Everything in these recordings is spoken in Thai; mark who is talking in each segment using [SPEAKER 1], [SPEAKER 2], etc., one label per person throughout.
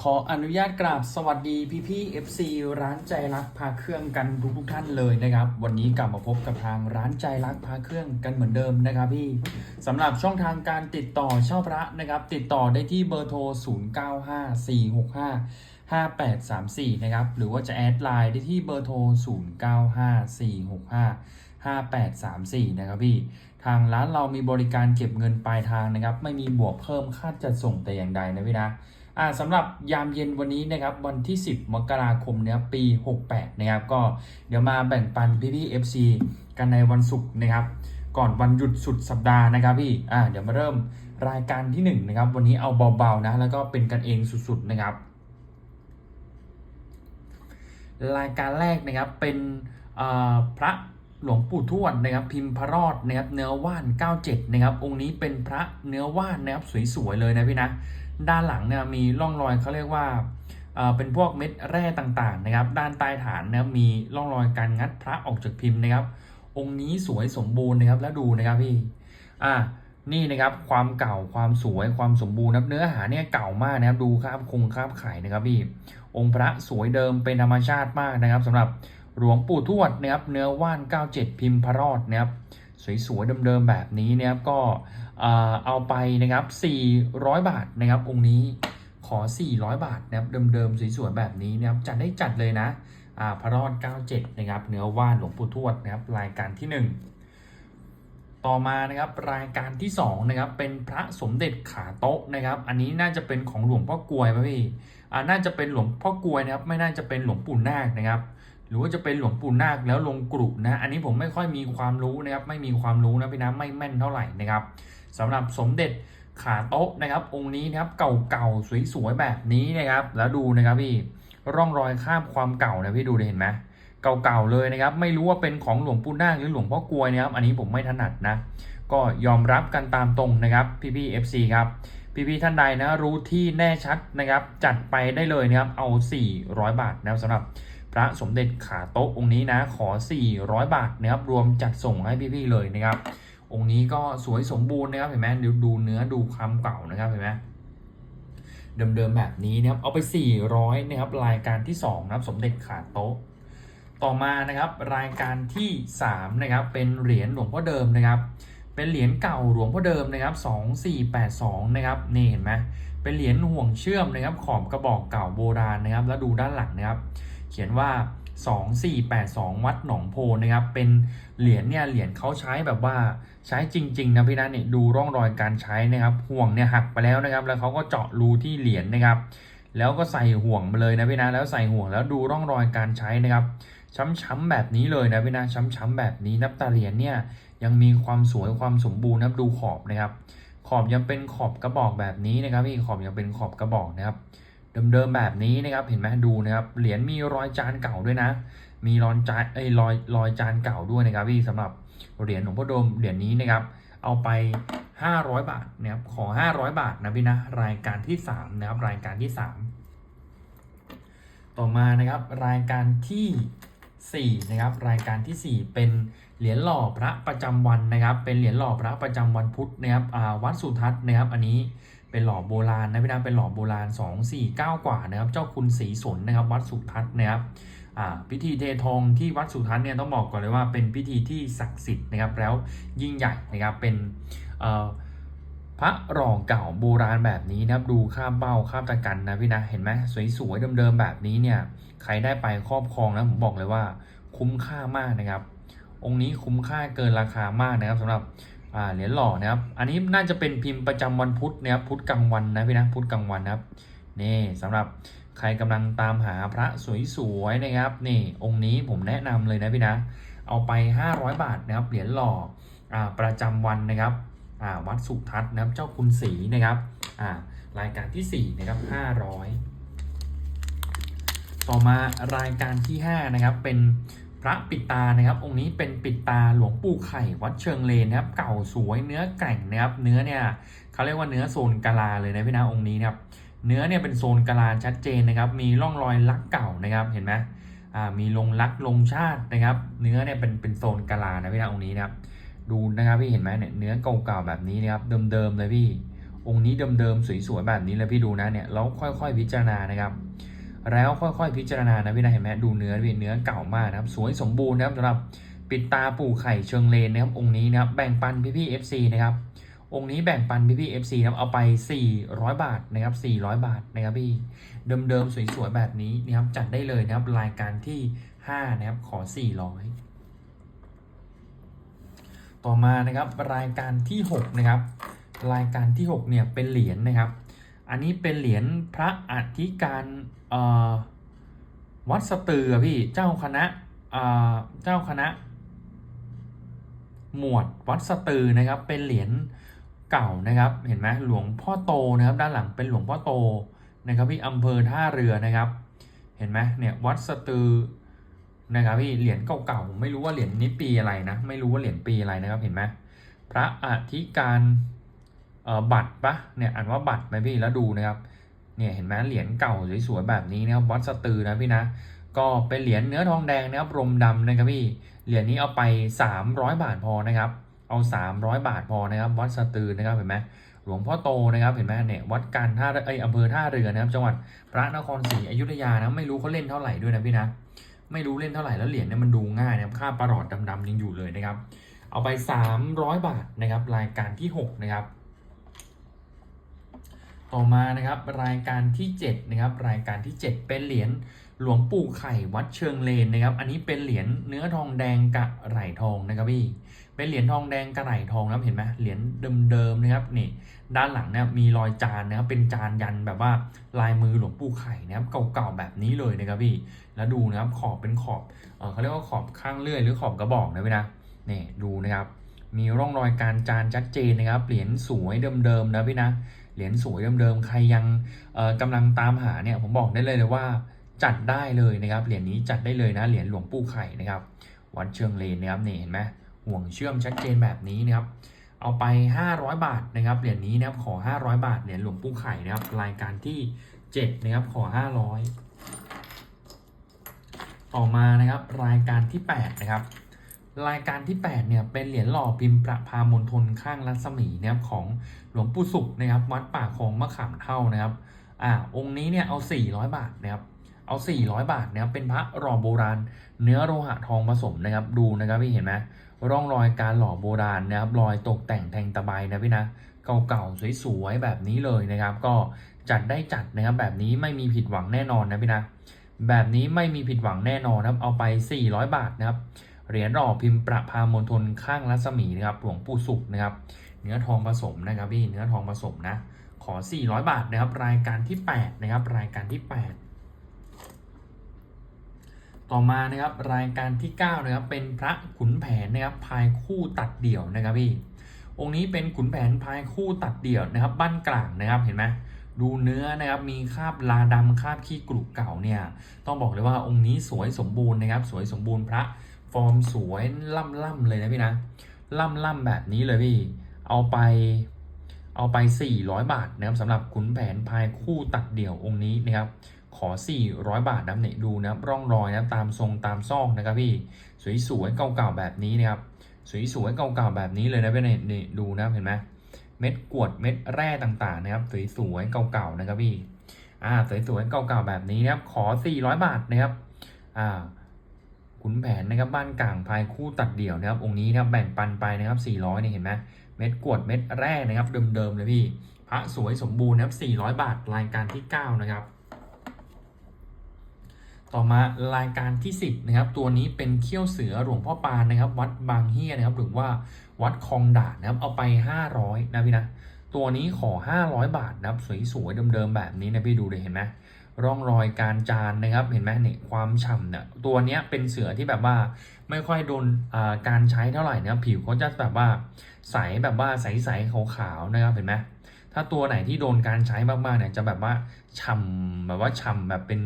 [SPEAKER 1] ขออนุญาตกราบสวัสดีพี่พี่ FC ร้านใจรักพาเครื่องกันทุกทุกท่านเลยนะครับ วันนี้กลับมาพบกับทางร้านใจรักพาเครื่องกันเหมือนเดิมนะครับพี่สำหรับช่องทางการติดต่อเช่าพระนะครับ ติดต่อได้ที่เบอร์โทร 095465 5834 นะครับ หรือว่าจะแอดไลน์ได้ที่เบอร์โทร 095465 5834 นะครับพี่ ทางร้านเรามีบริการเก็บเงินปลายทางนะครับ ไม่มีบวกเพิ่มค่าจัดส่งแต่อย่างใดนะพี่นะ สำหรับยามเย็นวันนี้นะครับวันที่ 10 มกราคมเนี่ยปี 68 นะครับ ก็เดี๋ยวมาแบ่งปันพี่พี่ๆ FC กันในวันศุกร์นะครับ ก่อนวันหยุดสุดสัปดาห์นะครับพี่อ่าเดี๋ยวมาเริ่มรายการที่ 1 นะครับ วันนี้เอาเบาๆนะ แล้วก็เป็นกันเองสุดๆนะครับ รายการแรกนะครับเป็นอ่าพระหลวงปู่ทวดนะครับพิมพ์พระรอดนะครับเนื้อว่าน 97 นะครับ องค์นี้เป็นพระเนื้อว่านนะครับสวยๆเลยนะพี่นะ ด้านหลังเนี่ยมีร่องรอยเขาเรียกว่าเป็นพวกเม็ดแร่ต่างๆนะครับ ด้านใต้ฐานนะครับมีร่องรอยการงัดพระออกจากพิมพ์นะครับ องค์นี้สวยสมบูรณ์นะครับแล้วดูนะครับพี่อ่านี่นะครับความเก่าความสวยความสมบูรณ์นะเนื้อหาเนี่ยเก่ามากนะครับดูคราบคงคราบไข่นะครับพี่องค์พระสวยเดิมเป็นธรรมชาติมากนะครับสำหรับหลวงปู่ทวดนะครับเนื้อว่าน 97 พิมพ์พระรอดนะครับสวยๆเดิมๆแบบนี้นะครับก็ เอาไปนะครับ 400 บาทนะครับ องค์นี้ขอ 400 บาทนะครับเดิมๆสวยๆแบบนี้นะครับจัดได้จัดเลยนะพระรอด 97 นะครับ เนื้อว่านหลวงปู่ทวดนะครับรายการที่ 1 ต่อมานะครับรายการที่2นะครับเป็นพระสมเด็จขาโต๊ะนะครับ อันนี้น่าจะเป็นของหลวงพ่อกลวยป่ะพี่น่าจะเป็นหลวงพ่อกลวยนะครับ ไม่น่าจะเป็นหลวงปู่นาคนะครับหรือว่าจะเป็นหลวงปู่นาคแล้วลงกรุนะ อันนี้ผมไม่ค่อยมีความรู้นะครับ ไม่มีความรู้นะพี่นะไม่แม่นเท่าไหร่นะครับ สำหรับสมเด็จขาโต๊ะนะครับ องค์นี้นะครับเก่าๆสวยๆแบบนี้นะครับ แล้วดูนะครับพี่ร่องรอยข้ามความเก่านะพี่ดูได้เห็นไหมเก่าๆเลยนะครับ ไม่รู้ว่าเป็นของหลวงปู่นาคหรือหลวงพ่อกลวยนะครับ อันนี้ผมไม่ถนัดนะ ก็ยอมรับกันตามตรงนะครับพี่ๆ FC ครับพี่ๆท่านใดนะรู้ที่แน่ชัดนะครับ จัดไปได้เลยนะครับเอา 400 บาทนะครับสำหรับพระสมเด็จขาโต๊ะองค์นี้นะขอ 400 บาทนะครับรวมจัดส่งให้พี่ๆเลยนะครับ องค์นี้ก็สวยสมบูรณ์นะครับเห็นไหมดูดูเนื้อดูความเก่านะครับเห็นไหมเดิมๆแบบนี้นะครับเอาไป 400นะครับรายการที่2นะครับสมเด็จขาโต๊ะ ต่อมานะครับรายการที่3นะครับเป็นเหรียญหลวงพ่อเดิมนะครับ เป็นเหรียญเก่าหลวงพ่อเดิมนะครับ2482นะครับนี่เห็นไหมเป็นเหรียญห่วงเชื่อมนะครับขอบกระบอกเก่าโบราณนะครับ แล้วดูด้านหลังนะครับ เขียนว่า 2482 วัดหนองโพนะครับ เป็นเหรียญเนี่ยเหรียญเขาใช้แบบว่าใช้จริง ๆ นะพี่นะนี่ยดูร่องรอยการใช้นะครับห่วงเนี่ยหักไปแล้วนะครับ แล้วเขาก็เจาะรูที่เหรียญนะครับ แล้วก็ใส่ห่วงมาเลยนะพี่นะแล้วใส่ห่วงแล้วดูร่องรอยการใช้นะครับช้ำๆแบบนี้เลยนะพี่นะช้ำๆแบบนี้นับตาเหรียญเนี่ยยังมีความสวยความสมบูรณ์นับดูขอบนะครับ ขอบยังเป็นขอบกระบอกแบบนี้นะครับพี่ขอบยังเป็นขอบกระบอกนะครับ เดิมๆแบบนี้นะครับเห็นไหมดูนะครับเหรียญมีรอยจานเก่าด้วยนะ มีรอยจานไอ้ยรอยรอยจานเก่าด้วยนะครับพี่สำหรับเหรียญหลวงพ่อโดมเหรียญนี้นะครับเอาไป 500 บาทนะครับขอ 500 บาทนะพี่นะรายการที่3นะครับรายการที่ 3 ต่อมานะครับรายการที่4นะครับรายการทีสี่4 เป็นเหรียญหล่อพระประจำวันนะครับ เป็นเหรียญหล่อพระประจำวันพุธนะครับวัดสุทัศน์นะครับอันนี้ เป็นหล่อโบราณนะพี่นะเป็นหล่อโบราณ 2 4 9 กว่านะครับ เจ้าคุณศรีสนนะครับ วัดสุทัศน์นะครับพิธีเททองที่วัดสุทัศน์เนี่ยต้องบอกก่อนเลยว่าเป็นพิธีที่ศักดิ์สิทธิ์นะครับ แล้วยิ่งใหญ่นะครับเป็นพระรองเก่าโบราณแบบนี้นะครับดูข้ามเป้าข้ามตะกันนะพี่นะเห็นไหมสวยๆเดิมๆแบบนี้เนี่ยใครได้ไปครอบครองนะผมบอกเลยว่าคุ้มค่ามากนะครับ องค์นี้คุ้มค่าเกินราคามากนะครับสำหรับ เหรียญหล่อนะครับ อันนี้น่าจะเป็นพิมพ์ประจำวันพุธนะครับพุธกลางวันนะพี่นะพุธกลางวันนะครับนี่สำหรับใครกำลังตามหาพระสวยๆนะครับนี่องค์นี้ผมแนะนำเลยนะพี่นะเอาไป 500 บาทนะครับเหรียญหล่ออประจำวันนะครับวัดสุทัศน์นะครับเจ้าคุณศรีนะครับรายการที่ 4 นะครับ 500 ต่อมารายการที่ 5 นะครับ เป็น พระปิดตานะครับ องค์นี้เป็นปิดตาหลวงปู่ไข่วัดเชิงเลนนะครับ เก่าสวยเนื้อแก่งนะครับ เนื้อเนี่ยเขาเรียกว่าเนื้อโซนกะลาเลยนะพี่นะองค์นี้นะครับ เนื้อเนี่ยเป็นโซนกะลาชัดเจนนะครับ มีร่องรอยลักเก่านะครับเห็นไหมอ่ามีลงลักลงชาตินะครับ เนื้อเนี่ยเป็นเป็นโซนกะลานะพี่นะองค์นี้นะครับ ดูนะครับพี่เห็นไหมเนี่ยเนื้อเก่าๆแบบนี้นะครับเดิมๆเลยพี่ องค์นี้เดิมๆสวยๆแบบนี้เลยพี่ดูนะเนี่ยแล้วค่อย ๆ พิจารณานะครับ แล้วค่อยๆพิจารณานะพี่นะเห็นไหมดูเนื้อพี่เนื้อเก่ามากนะครับ สวยสมบูรณ์นะครับสำหรับปิดตาปู่ไข่เชิงเลนนะครับองค์นี้นะครับแบ่งปันพี่ๆ FC นะครับองค์นี้แบ่งปันพี่ๆ FC นะครับเอาไป 400 บาทนะครับ400 บาทนะครับพี่เดิมๆสวยๆแบบนี้นะครับจัดได้เลยนะครับรายการที่ 5 นะครับขอ 400 ต่อมานะครับรายการที่ 6 นะครับ รายการที่ 6 เนี่ยเป็นเหรียญนะครับ อันนี้เป็นเหรียญพระอธิการ วัดสตือพี่เจ้าคณะเจ้าคณะ หมวดวัดสตือนะครับ เป็นเหรียญเก่านะครับ เห็นไหมหลวงพ่อโตนะครับ ด้านหลังเป็นหลวงพ่อโตนะครับพี่อำเภอท่าเรือนะครับ เห็นไหมเนี่ยวัดสตือนะครับพี่เหรียญเก่าๆผมไม่รู้ว่าเหรียญนี้ปีอะไรนะไม่รู้ว่าเหรียญปีอะไรนะครับเห็นไหมพระอธิการบัตรปะเนี่ยอ่านว่าบัตรไหมพี่แล้วดูนะครับ เนี่ยเห็นไหมเหรียญเก่าสวยๆแบบนี้นะครับวัดสตือนะพี่นะ ก็เป็นเหรียญเนื้อทองแดงนะครับรมดำนะครับพี่เหรียญนี้เอาไป 300 บาทพอนะครับ เอา 300 บาทพอนะครับวัดสตือนะครับเห็นไหมหลวงพ่อโตนะครับเห็นไหมเนี่ยวัดการท่าเอยอำเภอท่าเรือนะครับ จังหวัดพระนครศรีอยุธยานะไม่รู้เขาเล่นเท่าไหร่ด้วยนะพี่นะไม่รู้เล่นเท่าไหร่แล้วเหรียญเนี่ยมันดูง่ายนะครับค่าประหลอดดำๆยังอยู่เลยนะครับ เอาไป 300 บาทนะครับรายการที่ 6 นะครับ ต่อมานะครับรายการที่7นะครับรายการที่ 7 เป็นเหรียญหลวงปู่ไข่วัดเชิงเลนนะครับ อันนี้เป็นเหรียญเนื้อทองแดงกระไหลทองนะครับพี่เป็นเหรียญทองแดงกระไหลทองนะครับเห็นไหมเหรียญเดิมๆนะครับนี่ด้านหลังเนี่ยมีรอยจานนะครับเป็นจานยันแบบว่าลายมือหลวงปู่ไข่นะครับเก่าๆแบบนี้เลยนะครับพี่แล้วดูนะครับขอบเป็นขอบเออเขาเรียกว่าขอบข้างเลื่อยหรือขอบกระบอกนะพี่นะนี่ดูนะครับ มีร่องรอยการจานชัดเจนนะครับเหรียญสวยเดิมๆนะพี่นะ เหรียญสวยเดิมๆ ใครยังกำลังตามหาเนี่ยผมบอกได้เลยเลยว่าจัดได้เลยนะครับเหรียญนี้จัดได้เลยนะเหรียญหลวงปู่ไข่นะครับ วัดเชิงเลนนะครับนี่เห็นไหมห่วงเชื่อมชัดเจนแบบนี้นะครับ เอาไป 500 บาทนะครับเหรียญนี้นะครับขอ 500 บาทเหรียญหลวงปู่ไข่นะครับรายการที่ 7 นะครับขอ 500 ต่อมานะครับรายการที่ 8 นะครับ รายการที่ 8 เนี่ย เป็นเหรียญหล่อพิมพ์ประพามณฑลข้างรัศมีนะครับของหลวงปู่สุขนะครับ วัดป่าคลองมะขามเท่านะครับ อ่า องค์นี้เนี่ย เอา 400 บาทนะครับ เอา 400 บาทนะครับ เป็นพระหล่อโบราณ เนื้อโลหะทองผสมนะครับ ดูนะครับพี่เห็นไหมร่องรอยการหล่อโบราณนะครับ รอยตกแต่งแทงตะไบนะพี่นะเก่าๆสวยๆแบบนี้เลยนะครับ ก็จัดได้จัดนะครับ แบบนี้ไม่มีผิดหวังแน่นอนนะพี่นะ แบบนี้ไม่มีผิดหวังแน่นอนนะครับ เอาไป 400 บาทนะครับ เหรียญหล่อพิมพ์ประพามณฑลข้างรัศมีนะครับหลวงปู่สุขนะครับเนื้อทองผสมนะครับพี่เนื้อทองผสมนะขอ 400 บาทนะครับ รายการที่ 8 นะครับ รายการที่ 8 ต่อมานะครับรายการที่ 9 นะครับ เป็นพระขุนแผนนะครับพายคู่ตัดเดี่ยวนะครับพี่องค์นี้เป็นขุนแผนพายคู่ตัดเดี่ยวนะครับ บ้านกลางนะครับเห็นไหมดูเนื้อนะครับมีคราบลาดำคราบขี้กรุกเก่าเนี่ยต้องบอกเลยว่าองค์นี้สวยสมบูรณ์นะครับ สวยสมบูรณ์พระ ฟอร์มสวยล่ำล่ำๆเลยนะพี่นะ ล่ำล่ำๆแบบนี้เลยพี่ เอาไป เอาไป 400 บาทนะครับสำหรับขุนแผนพายคู่ตัดเดี่ยวองค์นี้นะครับ ขอ 400 บาทนะเนี่ยดูนะร่องรอยนะตามทรงตามซอกนะครับพี่ สวยๆเก่าๆแบบนี้นะครับ สวยๆเก่าๆแบบนี้เลยนะพี่เนี่ยนี่ดูนะเห็นไหมเม็ดกวดเม็ดแร่ต่างๆนะครับ สวยๆเก่าๆนะครับพี่ อ่าสวยๆเก่าๆแบบนี้นะครับ ขอ 400 บาทนะครับ อ่า ขุนแผนนะครับบ้านกลางพายคู่ตัดเดี่ยวนะครับองค์นี้นะครับแบ่งปันไปนะครับ 400เนี่ยเห็นไหมเม็ดกวดเม็ดแร่นะครับเดิมๆเลยพี่พระสวยสมบูรณ์นะครับ400 บาทรายการที่ 9 นะครับ ต่อมารายการที่ 10นะครับตัวนี้เป็นเขี้ยวเสือหลวงพ่อปานนะครับ วัดบางเฮียนะครับหรือว่าวัดคลองด่านนะครับเอาไป 500 นะพี่นะตัวนี้ขอ 500 บาทนะครับสวยๆเดิมๆแบบนี้นะพี่ดูเลยเห็นไหม ร่องรอยการจานนะครับเห็นไหมเนี่ยความฉ่ำเนี่ยตัวเนี้ยเป็นเสือที่แบบว่าไม่ค่อยโดนการใช้เท่าไหร่นะครับผิวเขาจะแบบว่าใสแบบว่าใสๆขาวๆนะครับเห็นไหมถ้าตัวไหนที่โดนการใช้มากๆเนี่ยจะแบบว่าฉ่ำแบบว่าฉ่ำแบบเป็น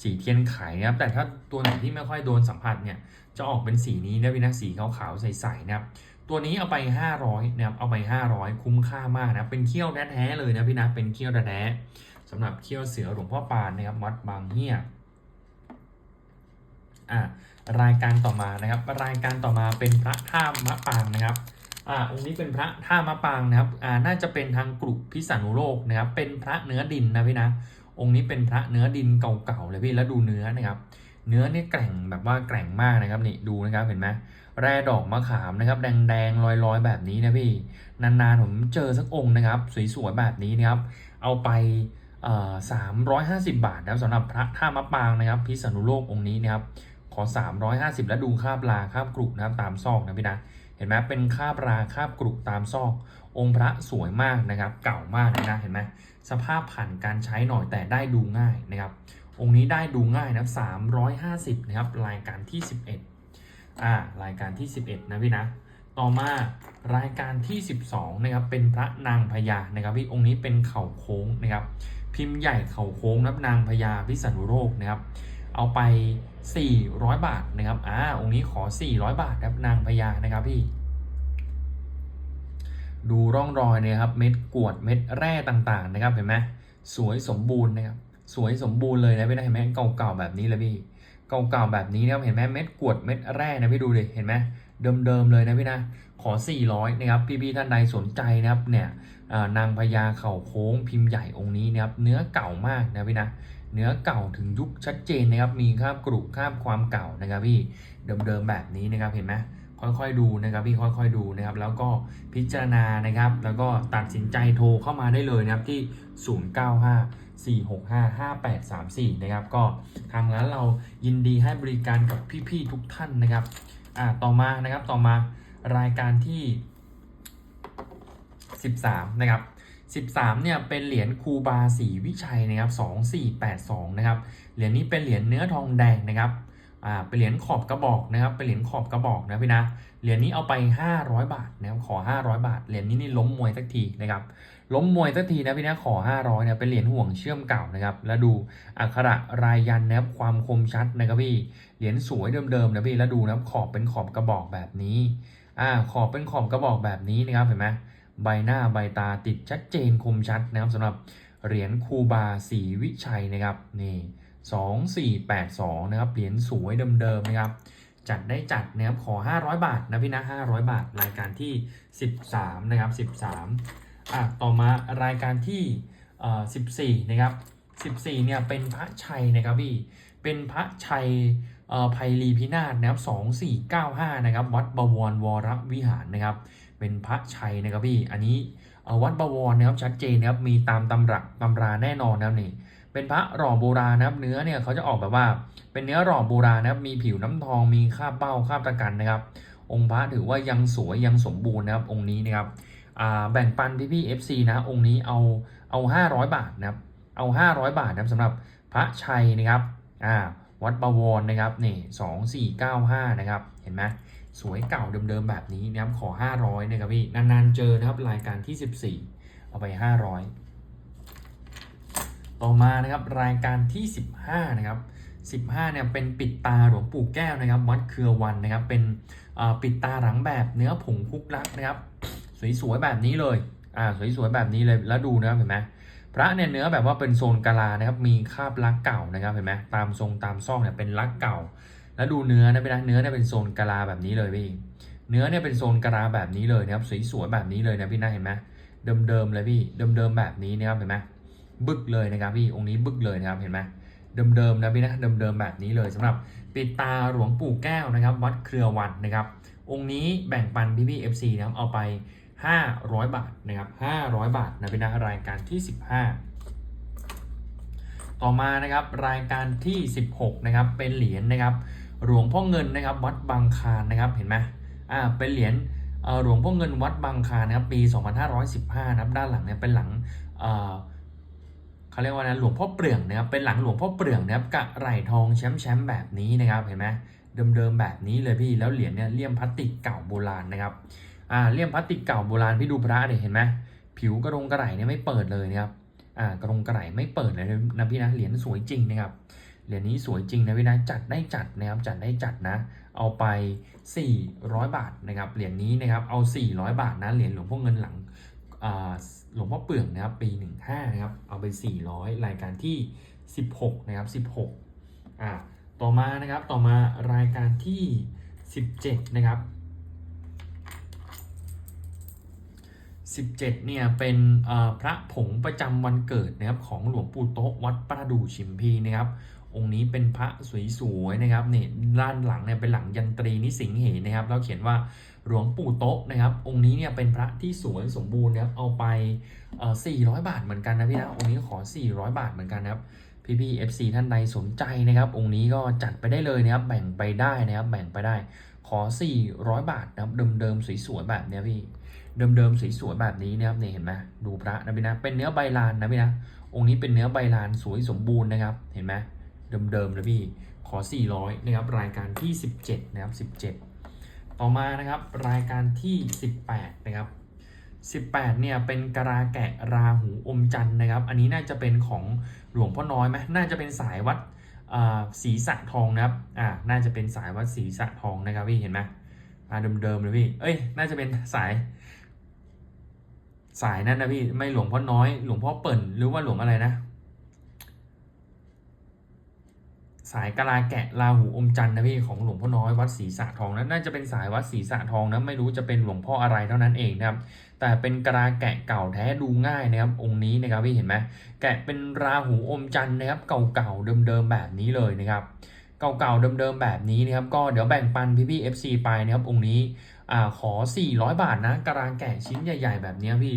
[SPEAKER 1] สีเทียนไขนะครับ แต่ถ้าตัวไหนที่ไม่ค่อยโดนสัมผัสเนี่ยจะออกเป็นสีนี้นะพี่นะสีขาวๆใสๆนะครับตัวนี้เอาไป 500นะครับเอาไป 500 คุ้มค่ามากนะเป็นเขี้ยวแท้ๆเลยนะพี่นะเป็นเขี้ยวแท้ๆ สำหรับเขี้ยวเสือหลวงพ่อปานนะครับวัดบางเฮียอ่ารายการต่อมานะครับ รายการต่อมาเป็นพระท่ามะปางนะครับอ่าองค์นี้เป็นพระท่ามะปางนะครับอ่าน่าจะเป็นทางกรุพิษณุโลกนะครับ เป็นพระเนื้อดินนะพี่นะ องค์นี้เป็นพระเนื้อดินเก่าๆเลยพี่แล้วดูเนื้อนะครับ เนื้อเนี่ยแกร่งแบบว่าแกร่งมากนะครับนี่ดูนะครับเห็นไหมแร่ดอกมะขามนะครับ แดงๆลอยๆ แบบนี้นะพี่ นานๆผมเจอสักองค์นะครับ สวยๆแบบนี้นะครับ เอาไป สามร้อยห้าสิบาทนะครับสำหรับพระท่ามะปางนะครับ พิษณุโลกองค์นี้นะครับขอ 350 แล้วดูคาบลาคาบกรุนะครับตามซอกนะพี่นะเห็นไหมเป็นคาบราคาบกรุตามซอก องค์พระสวยมากนะครับ เก่ามากเลยนะเห็นไหมสภาพผ่านการใช้หน่อยแต่ได้ดูง่ายนะครับ องค์นี้ได้ดูง่ายนะ350นะครับรายการที่ 11อ่ารายการที่ 11 นะพี่นะต่อมารายการที่ 12นะครับเป็นพระนางพญานะครับพี่องค์นี้เป็นเข่าโค้งนะครับ พิมพ์ใหญ่เข่าโค้งนับนางพญาพิษณุโลกนะครับ เอาไป 400 บาทนะครับอ่าองค์นี้ขอ 400 บาทรับนางพญานะครับพี่ ดูร่องรอยเนี่ยครับ เม็ดกวดเม็ดแร่ต่างๆนะครับเห็นไหมสวยสมบูรณ์นะครับสวยสมบูรณ์เลยนะพี่นะเห็นไหมเก่าๆแบบนี้เลยพี่เก่าๆแบบนี้นะครับเห็นไหมเม็ดกวดเม็ดแร่นะพี่ดูดิเห็นไหมเดิมๆเลยนะพี่นะขอ 400นะครับพี่ๆท่านใดสนใจนะครับเนี่ย นางพญาเข่าโค้งพิมพ์ใหญ่องค์นี้นะครับเนื้อเก่ามากนะพี่นะเนื้อเก่าถึงยุคชัดเจนนะครับมีคราบกรุคราบความเก่านะครับพี่เดิมๆแบบนี้นะครับเห็นไหมค่อยๆดูนะครับพี่ค่อยๆดูนะครับ แล้วก็พิจารณานะครับ แล้วก็ตัดสินใจโทรเข้ามาได้เลยนะครับที่ 0954655834 นะครับ ก็ทางร้านเรายินดีให้บริการกับพี่ๆทุกท่านนะครับอ่าต่อมานะครับต่อมารายการที่ 13 นะครับ 13 เนี่ยเป็นเหรียญคูบาสีวิชัยนะครับ 2482 นะครับ เหรียญนี้เป็นเหรียญเนื้อทองแดงนะครับ อ่า เป็นเหรียญขอบกระบอกนะครับ เป็นเหรียญขอบกระบอกนะพี่นะ เหรียญนี้เอาไป 500 บาทนะครับ ขอ 500 บาท เหรียญนี้นี่ล้มมวยสักทีนะครับ ล้มมวยสักทีนะพี่นะขอ 500เนี่ยเป็นเหรียญห่วงเชื่อมเก่านะครับ แล้วดูอักขระรายยันนะครับ ความคมชัดนะครับพี่ เหรียญสวยเดิมๆนะพี่ แล้วดูนะครับขอบเป็นขอบกระบอกแบบนี้ อ่า ขอบเป็นขอบกระบอกแบบนี้นะครับ เห็นไหม ใบหน้าใบตาติดชัดเจนคมชัดนะครับสำหรับเหรียญคูบาสีวิชัยนะครับนี่สองสี่แปดสองนะครับเหรียญสวยเดิมๆนะครับ จัดได้จัดนะครับขอ 500 บาทนะพี่นะ500 บาท รายการที่ 13 นะครับ 13อะต่อมารายการที่เอ่อ14 นะครับ 14 เนี่ยเป็นพระชัยนะครับพี่เป็นพระชัย เอ่อไพลีพินาศนะครับ2495นะครับ วัดบวรวรวิหารนะครับ เป็นพระชัยนะครับพี่ อันนี้วัดบวรนะครับชัดเจนนะครับ มีตามตำรับตำราแน่นอนนะครับนี่ เป็นพระหล่อโบราณนะครับ เนื้อเนี่ยเขาจะออกแบบว่า เป็นเนื้อหล่อโบราณนะครับ มีผิวน้ำทอง มีคาบเบ้าคาบตะกันนะครับ องค์พระถือว่ายังสวยยังสมบูรณ์นะครับ องค์นี้นะครับแบ่งปันพี่พี่เอฟซีนะ องค์นี้เอาเอา 500 บาทนะครับ เอา 500 บาทนะครับสำหรับพระชัยนะครับ อ่า วัดบวรนะครับนี่สองสี่เก้าห้านะครับเห็นไหมสวยเก่าเดิมๆแบบนี้นะครับขอ 500นะครับพี่นานๆเจอนะครับรายการที่ 14 เอาไป 500 ต่อมานะครับรายการที่ 15นะครับ15เนี่ยเป็นปิดตาหลวงปู่แก้วนะครับวัดเครือวันนะครับเป็นปิดตาหลังแบบเนื้อผงคุกลักนะครับ สวยๆแบบนี้เลยอ่าสวยๆแบบนี้เลยแล้วดูนะครับเห็นไหม พระเนี่ยเนื้อแบบว่าเป็นโซนกะลานะครับ มีคาบลักเก่านะครับเห็นไหมตามทรงตามซ่องเนี่ยเป็นลักเก่า แล้วดูเนื้อนะเป็นเนื้อเนี่ยเป็นโซนกะลาแบบนี้เลยพี่ เนื้อเนี่ยเป็นโซนกะลาแบบนี้เลยนะครับสวยๆแบบนี้เลยนะพี่นะเห็นไหมเดิมๆเลยพี่เดิมๆแบบนี้นะครับเห็นไหมบึกเลยนะครับพี่องค์นี้บึกเลยนะครับเห็นไหมเดิมๆนะพี่นะเดิมๆแบบนี้เลยสำหรับปิดตาหลวงปู่แก้วนะครับ วัดเครือวันนะครับ องค์นี้แบ่งปันพี่พี่เอฟซีนะครับเอาไป 500 บาทนะครับ500 บาทนะพี่นะรายการที่ 15 ต่อมานะครับรายการที่ 16นะครับเป็นเหรียญนะครับหลวงพ่อเงินนะครับวัดบางคารนะครับเห็นไหมอ่าเป็นเหรียญหลวงพ่อเงินวัดบางคารนะครับปี 2515นะครับด้านหลังเนี่ยเป็นหลังเขาเรียกว่านะหลวงพ่อเปลืองนะครับเป็นหลังหลวงพ่อเปลืองนะครับกะไหลทองแชมป์แชมป์แบบนี้นะครับเห็นไหมเดิมๆแบบนี้เลยพี่แล้วเหรียญเนี่ยเลี่ยมพลาสติกเก่าโบราณนะครับ อ่าเลี่ยมพลาสติกเก่าโบราณพี่ดูพระเนี่ยเห็นไหมผิวกระดงกระไหลเนี่ยไม่เปิดเลยนะครับอ่ากระดงกระไหลไม่เปิดเลยนะพี่นะเหรียญสวยจริงนะครับเหรียญนี้สวยจริงนะพี่นะจัดได้จัดนะครับจัดได้จัดนะ เอาไป 400 บาทนะครับเหรียญนี้นะครับเอา 400 บาทนะเหรียญหลวงพ่อเงินหลังหลวงพ่อเปลืองนะครับปี 15นะครับเอาไป 400 รายการที่ 16นะครับ16อ่าต่อมานะครับต่อมารายการที่ 17นะครับ 17เนี่ยเป็นพระผงประจำวันเกิดนะครับของหลวงปู่โต๊ะวัดประดูชิมพีนะครับองค์นี้เป็นพระสวยๆนะครับเนี่ยด้านหลังเนี่ยเป็นหลังยันตรีนิสิงเหนะครับแล้วเขียนว่าหลวงปู่โต๊ะนะครับ องค์นี้เนี่ยเป็นพระที่สวยสมบูรณ์นะครับเอาไปเอ่อ400 บาทเหมือนกันนะพี่นะองค์นี้ขอ 400 บาทเหมือนกันนะครับพี่ๆ FC ท่านใดสนใจนะครับ องค์นี้ก็จัดไปได้เลยนะครับแบ่งไปได้นะครับแบ่งไปได้ขอ 400 บาทนะครับเดิมๆสวยๆแบบเนี้ยพี่ เดิมๆสวยๆแบบนี้นะครับเนี่ยเห็นไหมดูพระนะพี่นะเป็นเนื้อใบลานนะพี่นะองค์นี้เป็นเนื้อใบลานสวยสมบูรณ์นะครับ เห็นไหมเดิมๆเลยพี่ขอ 400นะครับรายการที่ 17นะครับ17 ต่อมานะครับรายการที่ 18นะครับ18เนี่ยเป็นกระลาแกะราหูอมจันทร์นะครับ อันนี้น่าจะเป็นของหลวงพ่อน้อยไหมน่าจะเป็นสายวัดอ่าศรีสะทองนะครับอ่าน่าจะเป็นสายวัดศีสะทองนะครับพี่เห็นไหมอ่าเดิมๆเลยพี่เอ้ยน่าจะเป็นสาย สายนั่นนะพี่ไม่หลวงพ่อน้อย หลวงพ่อเปิ่นหรือว่าหลวงอะไรนะ สายกะลาแกะลาหูอมจันทร์นะพี่ของหลวงพ่อน้อยวัดศรีสะทองนั้นน่าจะเป็นสายวัดศรีสะทองนะไม่รู้จะเป็นหลวงพ่ออะไรเท่านั้นเองนะครับ แต่เป็นกะลาแกะเก่าแท้ดูง่ายนะครับ องค์นี้นะครับพี่เห็นไหมแกะเป็นราหูอมจันทร์นะครับ เก่าๆเดิมๆแบบนี้เลยนะครับเก่าๆเดิมๆแบบนี้นะครับก็เดี๋ยวแบ่งปันพี่ๆ FC ไปนะครับองค์นี้ อ่าขอ 400 บาทนะกระดานแกะชิ้นใหญ่ๆ แบบนี้พี่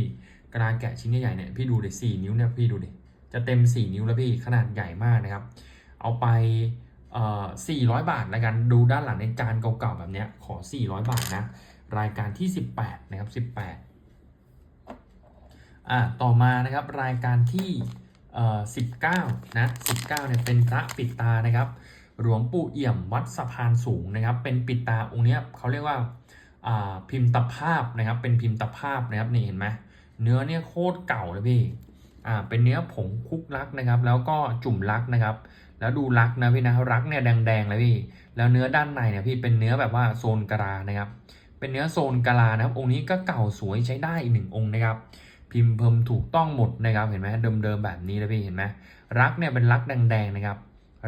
[SPEAKER 1] กระดานแกะชิ้นใหญ่ๆเนี่ยพี่ดูเดิ4นิ้วเนี่ยพี่ดูดิจะเต็ม 4 นิ้วแล้วพี่ขนาดใหญ่มากนะครับ เอาไปเอ่อ400 บาทแล้วกันดูด้านหลังในจานเก่าๆแบบนี้ขอ 400 บาทนะรายการที่ 18 นะครับ 18อ่าต่อมานะครับรายการที่เอ่อ19 นะ19เนี่ยเป็นพระปิดตานะครับหลวงปู่เอี่ยมวัดสะพานสูงนะครับ เป็นปิดตาองค์เนี้ยเขาเรียกว่า พิมพ์ตภาพนะครับ เป็นพิมพ์ตภาพนะครับนี่เห็นไหมเนื้อเนี่ยโคตรเก่าเลยพี่อ่าเป็นเนื้อผงคุกลักนะครับ แล้วก็จุ่มลักนะครับ แล้วดูลักนะพี่นะรักเนี่ยแดงๆเลยพี่ แล้วเนื้อด้านในเนี่ยพี่เป็นเนื้อแบบว่าโซนกะลานะครับ เป็นเนื้อโซนกะลานะครับ องค์นี้ก็เก่าสวยใช้ได้อีกหนึ่งองค์นะครับพิมพ์เพิ่มถูกต้องหมดนะครับเห็นไหมเดิมๆแบบนี้เลยพี่เห็นไหมรักเนี่ยเป็นรักแดงๆนะครับ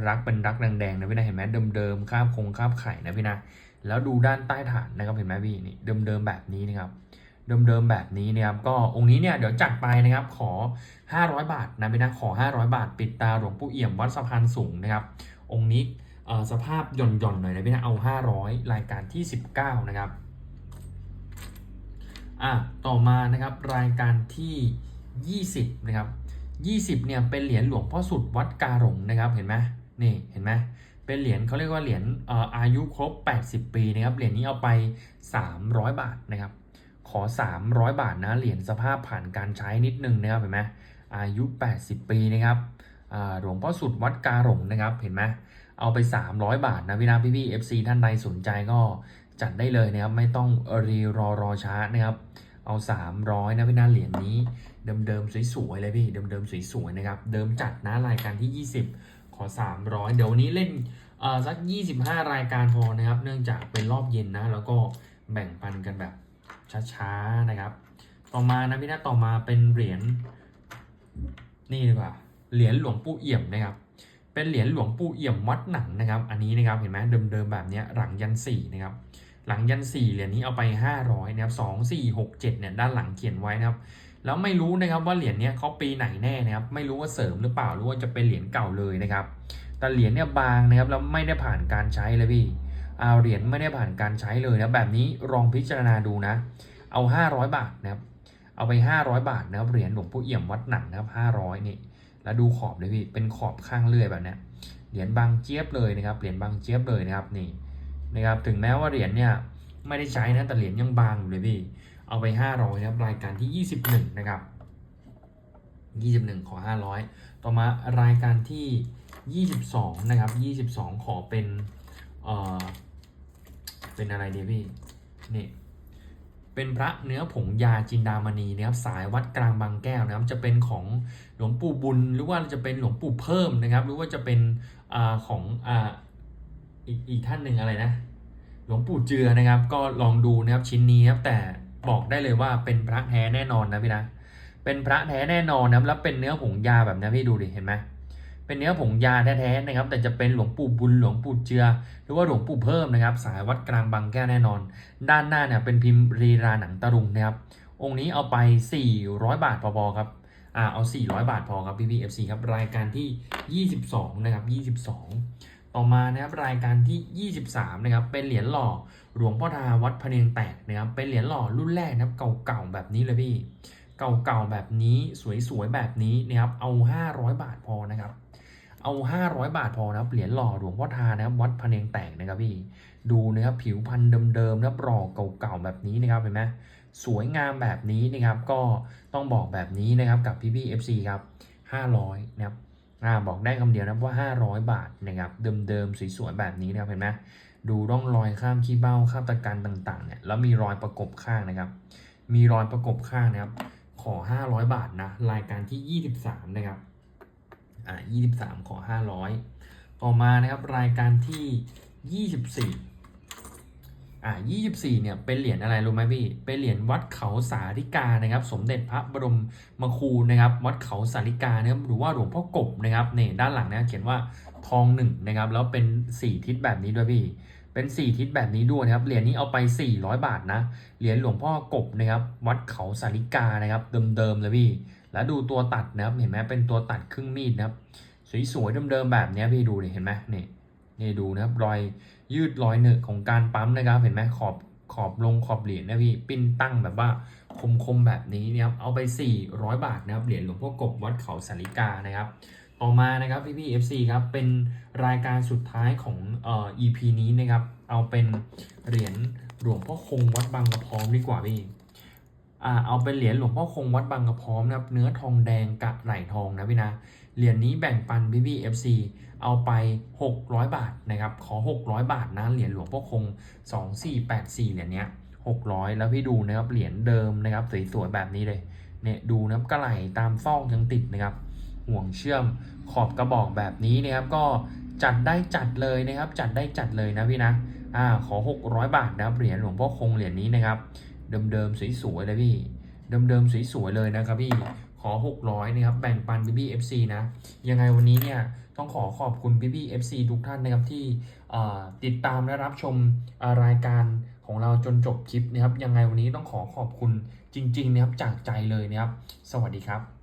[SPEAKER 1] รักเป็นรักแดงๆนะพี่นะเห็นไหมเดิมๆคาบคงคาบไข่นะพี่นะ แล้วดูด้านใต้ฐานนะครับเห็นไหมพี่นี่เดิมๆแบบนี้นะครับเดิมๆแบบนี้นะครับก็องค์นี้เนี่ยเดี๋ยวจัดไปนะครับขอ 500 บาทนะพี่นะขอ 500 บาท ปิดตาหลวงปู่เอี่ยมวัดสะพานสูงนะครับ องค์นี้สภาพหย่อนๆหน่อยนะพี่นะเอา 500 รายการที่ 19 นะครับอะต่อมานะครับรายการที่ 20 นะครับ 20 เนี่ยเป็นเหรียญหลวงพ่อสุดวัดการงนะครับเห็นไหมนี่เห็นไหม เป็นเหรียญเขาเรียกว่าเหรียญอายุครบ 80 ปีนะครับเหรียญนี้เอาไป 300 บาทนะครับ ขอ 300 บาทนะเหรียญสภาพผ่านการใช้นิดนึงนะครับเห็นไหมอายุ 80 ปีนะครับหลวงพ่อสุดวัดการหลงนะครับเห็นไหมเอาไป 300 บาทนะพี่นะพี่พี่ FC ท่านใดสนใจก็จัดได้เลยนะครับไม่ต้องรีรอรอช้านะครับเอา 300นะพี่นะเหรียญนี้เดิมๆสวยๆเลยพี่เดิมๆสวยๆนะครับเดิมจัดนะรายการที่ 20 ขอ 300 เดี๋ยววันนี้เล่นอ่อสัก 25 รายการพอนะครับ เนื่องจากเป็นรอบเย็นนะ แล้วก็แบ่งปันกันแบบช้าๆนะครับ ต่อมานะพี่นะต่อมาเป็นเหรียญนี่ดีกว่าเหรียญหลวงปู่เอี่ยมนะครับ เป็นเหรียญหลวงปู่เอี่ยมวัดหนังนะครับ อันนี้นะครับเห็นไหมเดิมๆแบบเนี้ยหลังยันสี่นะครับหลังยันสี่เหรียญนี้เอาไป 500นะครับสองสี่หกเจ็ดเนี่ยด้านหลังเขียนไว้นะครับ แล้วไม่รู้นะครับว่าเหรียญเนี้ยเขาปีไหนแน่นะครับไม่รู้ว่าเสริมหรือเปล่าหรือว่าจะเป็นเหรียญเก่าเลยนะครับ แต่เหรียญเนี่ยบางนะครับแล้วไม่ได้ผ่านการใช้เลยพี่เอาเหรียญไม่ได้ผ่านการใช้เลยนะแบบนี้ลองพิจารณาดูนะ เอา 500 บาทนะครับเอาไป 500 บาทนะครับเหรียญหลวงปู่เอี่ยมวัดหนังนะครับ500นี่แล้วดูขอบเลยพี่เป็นขอบข้างเลื่อยแบบนี้เหรียญบางเจี๊ยบเลยนะครับเหรียญบางเจี๊ยบเลยนะครับนี่นะครับถึงแม้ว่าเหรียญเนี่ยไม่ได้ใช้นะแต่เหรียญยังบางอยู่เลยพี่ เอาไป 500นะครับรายการที่ 21 นะครับ 21 ขอ 500 ต่อมารายการที่ 22 นะครับ 22 ขอเป็นเอ่อเป็นอะไรดีพี่นี่เป็นพระเนื้อผงยาจินดามณีนะครับสายวัดกลางบางแก้วนะครับจะเป็นของหลวงปู่บุญ หรือว่าจะเป็นหลวงปู่เพิ่มนะครับ หรือว่าจะเป็นอ่ของอ่าอีกอีกท่านหนึ่งอะไรนะ หลวงปู่เจือนะครับ ก็ลองดูนะครับชิ้นนี้ครับแต่ บอกได้เลยว่าเป็นพระแท้แน่นอนนะพี่นะ เป็นพระแท้แน่นอนนะครับแล้วเป็นเนื้อผงยาแบบนี้พี่ดูดิเห็นไหมเป็นเนื้อผงยาแท้ๆนะครับ แต่จะเป็นหลวงปู่บุญหลวงปู่เจือ หรือว่าหลวงปู่เพิ่มนะครับ สายวัดกลางบางแก้วแน่นอน ด้านหน้าเนี่ยเป็นพิมพ์รีราหนังตะลุงนะครับ องค์นี้เอาไป 400 บาทพอๆครับอ่าเอา 400 บาทพอครับพี่พี่ FC ครับรายการที่ 22 นะครับ 22 ต่อมานะครับรายการที่ 23 นะครับเป็นเหรียญหล่อ หลวงพ่อทาวัดพะเนียงแตกนะครับเป็นเหรียญหล่อรุ่นแรกนะครับเก่าๆแบบนี้เลยพี่ เก่าๆแบบนี้สวยๆแบบนี้นะครับเอา 500 บาทพอนะครับเอา 500 บาทพอนะครับเหรียญหล่อหลวงพ่อทานะครับวัดพะเนียงแตกนะครับพี่ดูนะครับผิวพันธุ์เดิมๆนะครับหล่อเก่าๆแบบนี้นะครับเห็นไหมสวยงามแบบนี้นะครับก็ต้องบอกแบบนี้นะครับกับพี่ๆ FC ครับ 500นะครับอ่าบอกได้คำเดียวนะครับว่า 500 บาทนะครับเดิมๆสวยๆแบบนี้นะครับเห็นไหม ดูร่องรอยข้ามขี้เบ้าข้ามตะกันต่างๆเนี่ยแล้วมีรอยประกบข้างนะครับ มีรอยประกบข้างนะครับ ขอ 500 บาทนะรายการที่ 23 นะครับอ่า23 ขอ 500 ต่อมานะครับรายการที่ 24อ่า24เนี่ยเป็นเหรียญอะไรรู้ไหมพี่เป็นเหรียญวัดเขาสาริกานะครับ สมเด็จพระบรมมครูนะครับ วัดเขาสาริกานะครับหรือว่าหลวงพ่อกบนะครับเนี่ยด้านหลังเนี่ยเขียนว่าทองหนึ่งนะครับ แล้วเป็น 4 ทิศแบบนี้ด้วยพี่ เป็น 4 ทิศแบบนี้ด้วยนะครับ เหรียญนี้เอาไป 400 บาทนะ เหรียญหลวงพ่อกบนะครับ วัดเขาสาริกานะครับ เดิมๆเลยพี่ แล้วดูตัวตัดนะครับ เห็นไหมเป็นตัวตัดครึ่งมีดนะครับ สวยๆเดิมๆแบบนี้พี่ดูดิเห็นไหมนี่นี่ดูนะครับรอยยืดรอยเนื้อของการปั๊มนะครับ เห็นไหมขอบขอบลงขอบเหรียญนะพี่ปิ้นตั้งแบบว่าคมๆแบบนี้นะครับเอาไป 400 บาทนะครับเหรียญหลวงพ่อกบวัดเขาสาริกานะครับ ต่อมานะครับพี่พี่ FC ครับเป็นรายการสุดท้ายของเอ่อ EP นี้นะครับ เอาเป็นเหรียญหลวงพ่อคงวัดบางกระพร้อมดีกว่าพี่อ่าเอาเป็นเหรียญหลวงพ่อคงวัดบางกระพร้อมนะครับ เนื้อทองแดงกะไหลทองนะพี่นะเหรียญนี้แบ่งปันพี่พี่ FC เอาไป 600 บาทนะครับ ขอ 600 บาทนะเหรียญหลวงพ่อคง 2484เหรียญเนี้ย600 แล้วพี่ดูนะครับเหรียญเดิมนะครับสวยๆแบบนี้เลยเนี่ยดูนะครับกระไหลตามซอกยังติดนะครับ ห่วงเชื่อมขอบกระบอกแบบนี้นะครับ ก็จัดได้จัดเลยนะครับ จัดได้จัดเลยนะพี่นะอ่าขอ 600 บาทนะครับเหรียญหลวงพ่อคงเหรียญนี้นะครับเดิมๆสวยๆเลยพี่เดิมๆสวยๆเลยนะครับพี่ขอ 600นะครับแบ่งปันพี่พี่ FC นะยังไงวันนี้เนี่ยต้องขอขอบคุณพี่พี่ FC ทุกท่านนะครับที่ติดตามและรับชมรายการของเราจนจบคลิปนะครับยังไงวันนี้ต้องขอขอบคุณจริงๆนะครับจากใจเลยนะครับ สวัสดีครับ